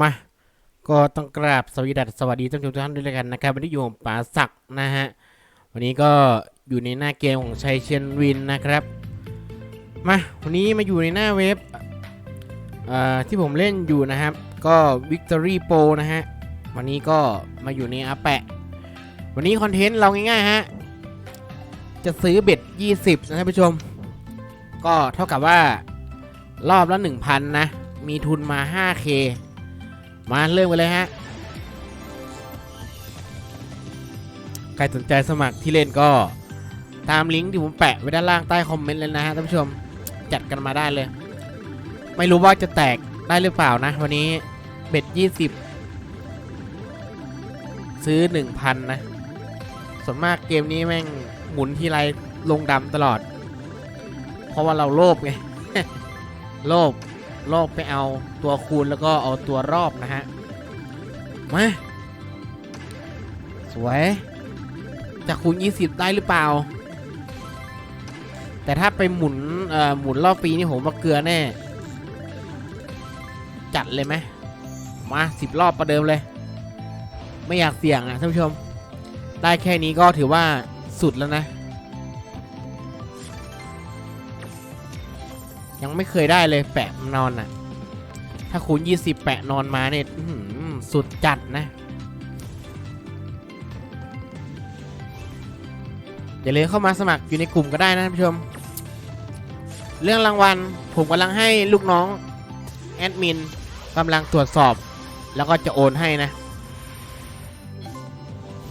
มาก็ต้องกราบสวัสดีดัสสวัสดีท่านผู้ชมทุกท่านด้วยกันนะครับวันนี้อยู่ผมป๋าศักดิ์นะฮะวันนี้ก็อยู่ในหน้าเกมของชัยเชียนวินนะครับมาวันนี้มาอยู่ในหน้าเว็บที่ผมเล่นอยู่นะครับ ก็ Victory Pro นะฮะวันนี้ก็มาอยู่ในอาแปะ วันนี้คอนเทนต์เราง่ายๆฮะจะซื้อเบ็ด 20 นะท่านผู้ชม ก็เท่ากับว่ารอบละ 1,000 นะ มีทุนมา 5k มาเริ่มกันเลยฮะ ใครสนใจสมัครที่เล่นก็ตามลิงก์ที่ผมแปะไว้ด้านล่างใต้คอมเมนต์เลยนะฮะท่านผู้ชมจัดกันมาได้เลย ไม่รู้ว่าจะแตกได้หรือเปล่านะ วันนี้เบ็ด20ซื้อ1,000นะ ส่วนมากเกมนี้แม่งหมุนทีไรลงดำตลอด เพราะว่าเราโลภไง โลภ โลภไปเอาตัวคูณแล้วก็เอาตัวรอบนะฮะ มา สวยจะคูณ 20 ได้หรือเปล่า แต่ถ้าไปหมุนเอ่อหมุนรอบปีนี่ผมว่าเกลือแน่ จัดเลยไหมมาสิบรอบประเดิมเลย ไม่อยากเสี่ยงอะท่านผู้ชม ได้แค่นี้ก็ถือว่าสุดแล้วนะ ยังไม่เคยได้เลยแปะนอนอะ ถ้าคูณ20 แปะนอนมาเนี่ยสุดจัดนะอย่าลืมเข้ามาสมัครอยู่ในกลุ่มก็ได้นะท่านผู้ชม เรื่องรางวัลผมกำลังให้ลูกน้องแอดมินกำลังตรวจสอบ แล้วก็จะโอนให้นะ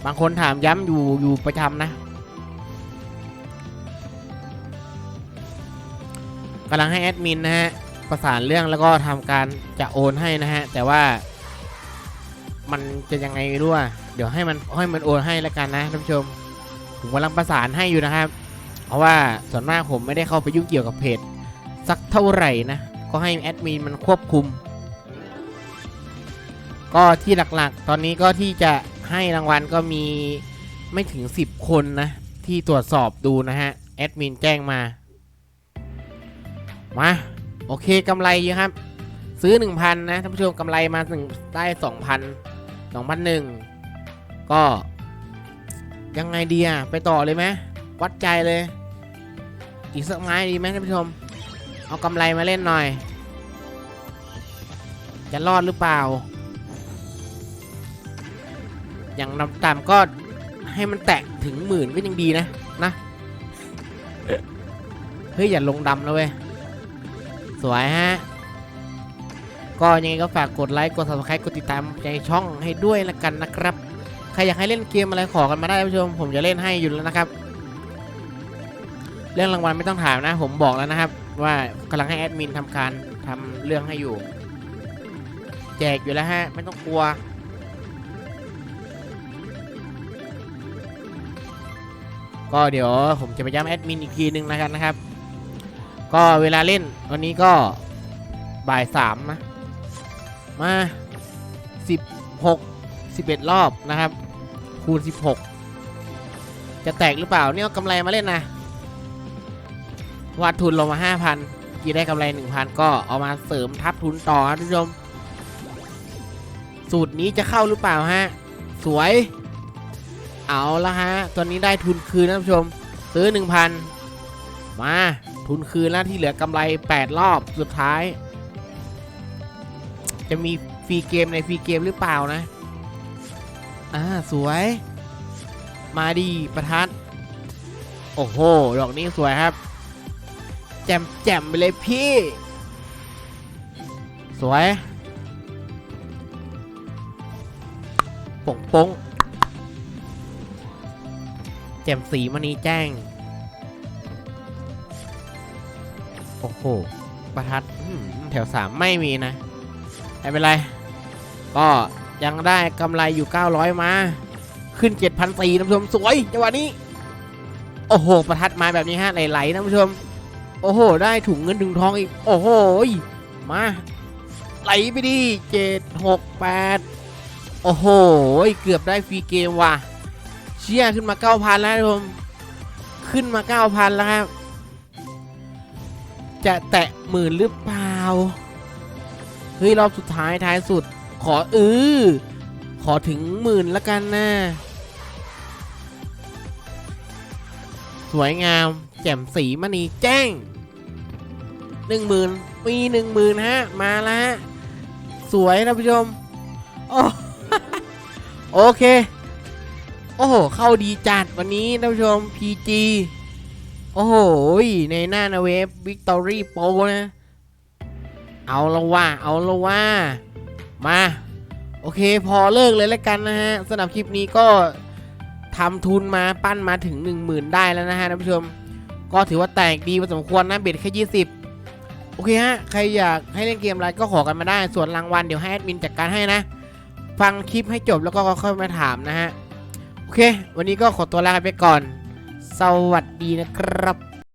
บางคนถามย้ำอยู่อยู่ประจำนะ กำลังให้แอดมินนะฮะประสานเรื่องแล้วก็ทำการจะโอนให้นะฮะแต่ว่า มันจะยังไงไม่รู้อะเดี๋ยวให้มันให้มันโอนให้แล้วกันนะท่านผู้ชม ผมกำลังประสานให้อยู่นะครับ เพราะว่าส่วนมากผมไม่ได้เข้าไปยุ่งเกี่ยวกับเพจสักเท่าไหร่นะก็ให้แอดมินมันควบคุม ก็ที่หลักๆ ตอนนี้ก็ที่จะให้รางวัลก็มีไม่ถึง 10 คนนะที่ตรวจสอบดูนะฮะแอดมินแจ้งมา มา โอเคกำไรเยอะครับ ซื้อ 1,000 นะท่านผู้ชมกำไรมาถึงได้ 2,000 2,001 ก็ ยังไงดีอะ ไปต่อเลยไหมวัดใจเลย อีกสักไม้ดีไหมท่านผู้ชม เอากำไรมาเล่นหน่อย จะรอดหรือเปล่า อย่างต่ำๆก็ให้มันแตะถึงหมื่นก็ยังดีนะนะ เฮ้ย อย่าลงดำแล้วเว้ย วยฮะ ก็ยังไงก็ฝากกดไลค์ กด subscribe กดติดตามในช่องให้ด้วยละกันนะครับ ใครอยากให้เล่นเกมอะไรขอกันมาได้ท่านผู้ชม ผมจะเล่นให้อยู่แล้วนะครับ เรื่องรางวัลไม่ต้องถามนะ ผมบอกแล้วนะครับ ว่ากำลังให้แอดมินทำการทำเรื่องให้อยู่ แจกอยู่แล้วฮะ ไม่ต้องกลัวก็เดี๋ยวผมจะไปย้ำแอดมินอีกทีนึงแล้วกันนะครับ ก็เวลาเล่นวันนี้ก็บ่ายสามนะ มาสิบหกสิบเอ็ดรอบนะครับ คูณ16จะแตกหรือเปล่าเนี่ยกำไรมาเล่นนะวัดทุนลงมา5,000กี่ได้กำไร1,000ก็เอามาเสริมทับทุนต่อครับท่านผู้ชมสูตรนี้จะเข้าหรือเปล่าฮะ สวย เอาละฮะ ตอนนี้ได้ทุนคืนนะท่านผู้ชม ซื้อ1,000มา ทุนคืนแล้วที่เหลือกำไร 8 รอบสุดท้าย จะมีฟรีเกมในฟรีเกมหรือเปล่านะ อ่า สวย มาดีประทัด โอ้โห ดอกนี้สวยครับ แจมแจมไปเลยพี่ สวยป่งป่งแจมสีมณีแจ้ง อ้โห ประทัดอืมแถวสามไม่มีนะ ไม่เป็นไร ก็ยังได้กำไรอยู่ 900 มา ขึ้น 7,400ท่านผู้ชม สวยจังหวะนี้ โอ้โห ประทัดมาแบบนี้ฮะ ไหลๆท่านผู้ชม โอ้โห ได้ถุงเงินถุงทองอีก โอ้โห มา ไหลไปดิเจ็ดหกแปดโอ้โห เกือบได้ฟรีเกมว่ะ เชี่ยขึ้นมา 9,000 แล้วท่านผู้ชม ขึ้นมา 9,000 แล้วครับ จะแตะหมื่นหรือเปล่า เฮ้ย รอบสุดท้ายท้ายสุด ขอเออขอถึงหมื่นละกันนะ สวยงาม แจ่มสีมณีแจ้งหนึ่งหมื่นมีหนึ่งหมื่นฮะ มาแล้วฮะสวยนะผู้ชมโอ้โอเค โอ้โห เข้าดีจัดวันนี้ท่านผู้ชม PG โอ้โห ในหน้านาเวฟวิกตอรี่โปนะ เอาละว่า เอาละว่า มา โอเค พอเลิกเลยแล้วกันนะฮะสำหรับคลิปนี้ก็ทำทุนมาปั้นมาถึง 10,000 ได้แล้วนะฮะท่านผู้ชม ก็ถือว่าแตกดีพอสมควรนะเบ็ดแค่ 20 โอเคฮะ ใครอยากให้เล่นเกมอะไรก็ขอกันมาได้ ส่วนรางวัลเดี๋ยวให้แอดมินจัดการให้นะ ฟังคลิปให้จบแล้วก็ค่อยมาถามนะฮะ โอเค วันนี้ก็ขอตัวลาไปก่อน สวัสดีนะครับ